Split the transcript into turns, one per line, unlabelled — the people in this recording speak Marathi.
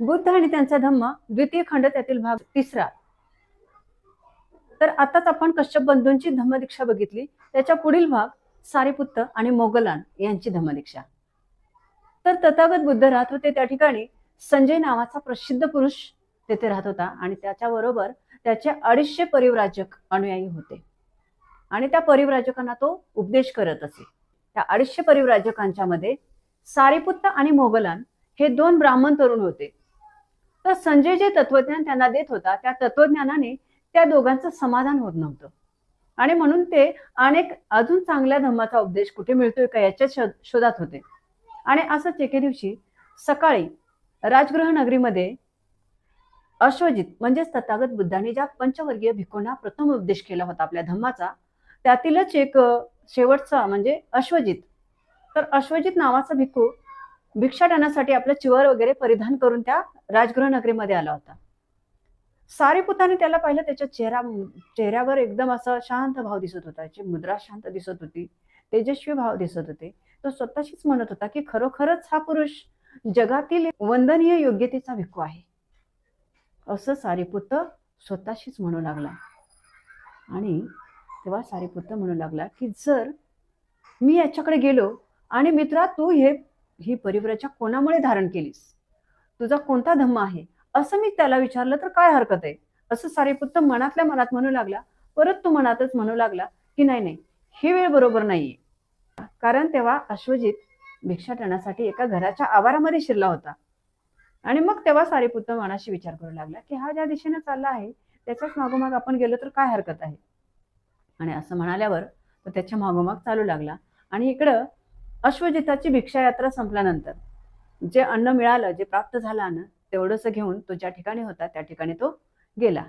बुद्ध आणि त्यांचा धम्म द्वितीय खंड त्यातील भाग तिसरा. तर आताच आपण कश्यप बंधूंची धम्मदीक्षा बघितली. त्याच्या पुढील भाग सारीपुत्त आणि मोगलान यांची धम्मदीक्षा. तर तथागत बुद्ध राहत होते त्या ठिकाणी. संजय नावाचा प्रसिद्ध पुरुष तेथे राहत होता आणि त्याच्याबरोबर त्याचे अडीचशे परिव्राजक अनुयायी होते. आणि त्या परिव्राजकांना तो उपदेश करत असे. त्या अडीचशे परिव्राजकांच्या मध्ये सारीपुत्त आणि मोगलान हे दोन ब्राह्मण तरुण होते. तर संजय जे तत्वज्ञान त्यांना देत होता त्या तत्वज्ञानाने त्या दोघांचं समाधान होत नव्हतं. आणि म्हणून ते अनेक अजून चांगल्या धर्माचा उपदेश कुठे मिळतोय का याच्या शोध- शोधात होते. आणि असंच एके दिवशी सकाळी राजगृह नगरीमध्ये अश्वजित म्हणजेच तथागत बुद्धांनी ज्या पंचवर्गीय भिक्खूंना प्रथम उपदेश केला होता आपल्या धम्माचा त्यातीलच एक शेवटचा म्हणजे अश्वजित. तर अश्वजित नावाचा भिक्खू भिक्षाटनासाठी आपलं चिवर वगैरे परिधान करून त्या राजगृह नगरीमध्ये आला होता. सारीपुताने त्याला पाहिलं त्याच्या चेहरा चेहऱ्यावर एकदम असा शांत भाव दिसत होता. त्याची मुद्रा शांत दिसत होती तेजस्वी भाव दिसत होते. तो स्वतःशीच म्हणत होता की खरोखरच हा पुरुष जगातील वंदनीय योग्यतेचा भिक्खू आहे. असं सारीपुत्त स्वतःशीच म्हणू लागला. आणि तेव्हा सारीपुत्त म्हणू लागला की जर मी याच्याकडे गेलो आणि मित्रा तू हे ही परिव्रजा कोणामुळे धारण केलीस? तुझा कोणता धम्म आहे? असं मी त्याला विचारलं तर काय हरकत आहे? असं सारेपुत्त मनातल्या मनात म्हणू लागला. परत तो मनातच म्हणू लागला की नाही नाही ही वेळ बरोबर नाहीये. कारण तेव्हा अश्वजित भिक्षाटनासाठी एका घराच्या आवारामध्ये शिरला होता. आणि मग तेव्हा सारीपुत्त मनाशी विचार करू लागला की हा ज्या दिशेने चालला आहे त्याच्याच मागोमाग आपण गेलो तर काय हरकत आहे? आणि असं म्हणाल्यावर तो त्याच्या मागोमाग चालू लागला. आणि इकडं अश्वजिताची भिक्षा यात्रा संपल्यानंतर जे अन्न मिळालं जे प्राप्त झालं अन्न तेवढंसं घेऊन तो ज्या ठिकाणी होता त्या ठिकाणी तो गेला.